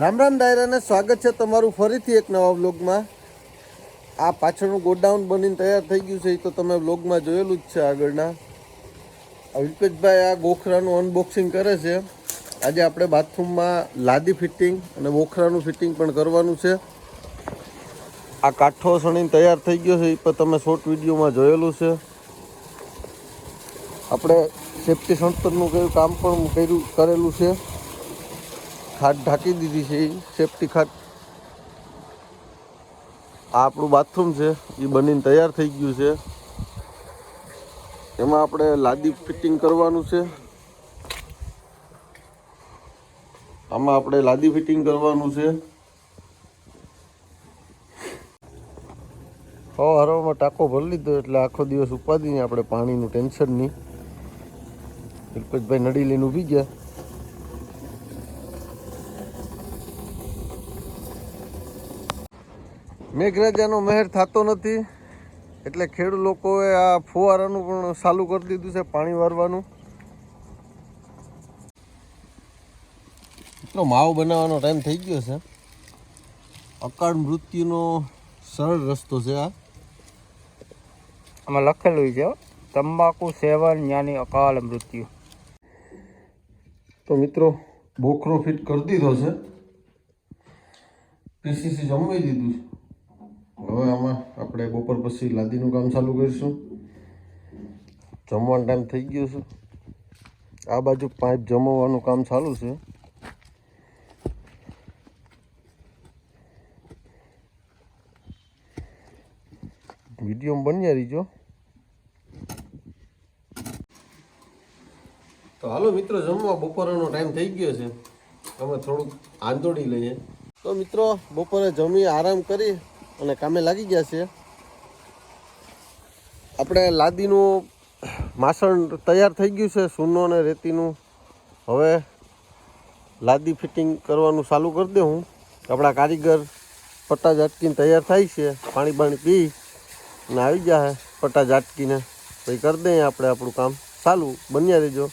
રામ રામ ડાયરાને સ્વાગત છે તમારું ફરીથી એક નવા વ્લોગમાં. આ પાછળનું ગોડાઉન બનીને તૈયાર થઈ ગયું છે, એ તો તમે વ્લોગમાં જોયેલું જ છે આગળના. આ વિલ્પેશભાઈ આ ગોખરાનું અનબોક્સિંગ કરે છે. આજે આપણે બાથરૂમમાં લાદી ફિટિંગ અને ગોખરાનું ફિટિંગ પણ કરવાનું છે. આ કાઠો સણીને તૈયાર થઈ ગયો છે, એ પણ તમે શોર્ટ વિડીયોમાં જોયેલું છે. આપણે સેફ્ટી સણતરનું કયું કામ પણ કર્યું, કરેલું છે. ખાટ ઢાંકી દીધી છે સેફ્ટી ખાટ. આ આપણું બાથરૂમ છે એ બનીને તૈયાર થઈ ગયું છે. એમાં આપણે લાદી ફિટિંગ કરવાનું છે. આમાં આપણે લાદી ફિટિંગ કરવાનું છે. હવે હરવામાં ટાંકો ભરી લીધો એટલે આખો દિવસ ઉપાદી નહીં આપણે પાણીનું ટેન્શન નહીં. હિલ્પેશભાઈ નડી લઈને ઊભી ગયા. મેઘરાજાનો મહેર થતો નથી એટલે ખેડૂત લોકોએ આ ફુવારાનું પણ ચાલુ કરી દીધું છે પાણી વારવાનું. એટલો માવો બનાવવાનો ટાઈમ થઈ ગયો છે. અકાળ મૃત્યુનો સરળ રસ્તો છે આ. આમાં લખેલું છે હો, તંબાકુ સેવન યાની અકાલ મૃત્યુ. તો મિત્રો બોખરો ફિટ કરી દીધો છે. પીસીસી જમાવી દીધું છે. હવે આમાં આપણે બપોર પછી લાદીનું કામ ચાલુ કરીશું. જમવાનો ટાઈમ થઈ ગયો છે. આ બાજુ પાઇપ જમવવાનું કામ ચાલુ છે. વીડિયો બન્યા રહીજો. તો હાલો મિત્રો, જમવા બપોરનો ટાઈમ થઈ ગયો છે. અમે થોડુંક આંદોડી લઈએ. તો મિત્રો, બપોરે જમી આરામ કરી. અને કામે લાગી ગયા છે. આપણે લાદીનું માસણ તૈયાર થઈ ગયું છે, સૂનો અને રેતીનું. હવે લાદી ફિટિંગ કરવાનું ચાલુ કરી દે હું. આપણા કારીગર પટ્ટા ઝાટકીને તૈયાર થાય છે, પાણી બાણી પી અને આવી જાય પટ્ટા ઝાટકીને પછી કરી દઈએ આપણે આપણું કામ ચાલુ, બન્યા રહેજો.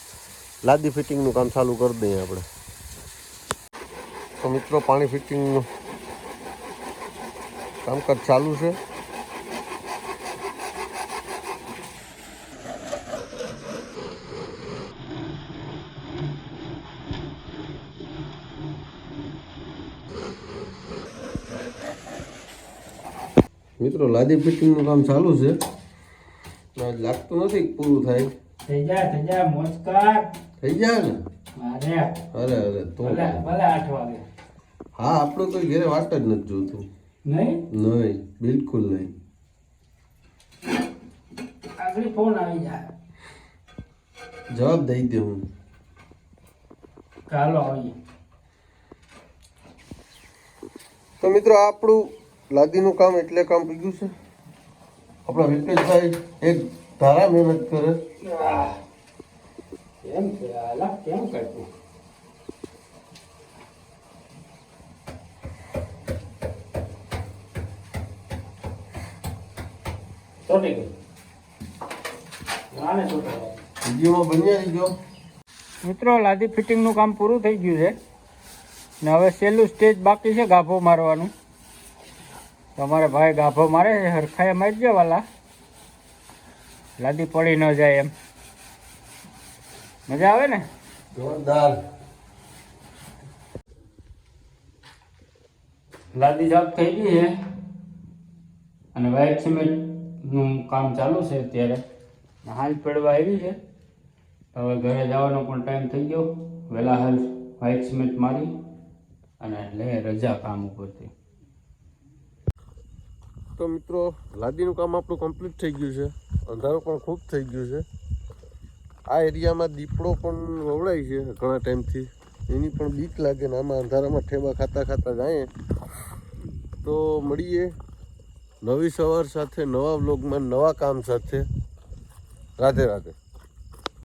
લાદી ફિટિંગનું કામ ચાલુ કરી દઈએ આપણે. તો મિત્રો, પાણી ફિટિંગનું કામકાજ ચાલુ છે. મિત્રો લાદી ફિટિંગનું કામ ચાલુ છે. આજ લાગતું નથી પૂરું થાય. થઈ જા થઈ જા મોજકાર થઈ જાય ને? અરે અરે તો ભલે ભલે વાગે. હા આપણું તો ઘરે વાત જ નથી જોતું. નહીં? નહીં બિલકુલ નહીં. આગળ ફોન આવી જાય. જવાબ દઈ દે હું. ચાલો આવીએ. તો મિત્રો આપણું લાદીનું કામ એટલે કામ પીગું છે. આપણા વિપેશભાઈ એક ધારા મહેનત કરે. કેમ છે કેમ કરતું? ચોટી ગઈ ચોટી મિત્રો લાદી ફિટિંગનું કામ પૂરું થઈ ગયું છે. ને હવે છેલ્લું સ્ટેજ બાકી છે ગાભો મારવાનું. તમારે ભાઈ ગાભો મારે છે હરખાએ મારજે વાલા. લાદી પડી ન જાય એમ. મજા આવે ને? જોરદાર. લાદી સાફ થઈ ગઈ છે. અને વ્હાઇટ સિમેન્ટનું કામ ચાલુ છે અત્યારે. હાલ પડવા આવી છે. હવે ઘરે જવાનો પણ ટાઈમ થઈ ગયો. વહેલા હાલ વ્હાઇટ સિમેન્ટ મારી અને લે રજા કામ ઉપરથી. તો મિત્રો, લાદીનું કામ આપણું કમ્પ્લીટ થઈ ગયું છે. અંધારું પણ ખૂબ થઈ ગયું છે. આ એરિયામાં દીપડો પણ વવડાય છે ઘણા ટાઈમથી. એની પણ બીક લાગે ને આમાં અંધારામાં ઠેબા ખાતા ખાતા જાય તો મળીએ. નવી સવાર સાથે નવા બ્લોગમાં નવા કામ સાથે. રાધે રાધે.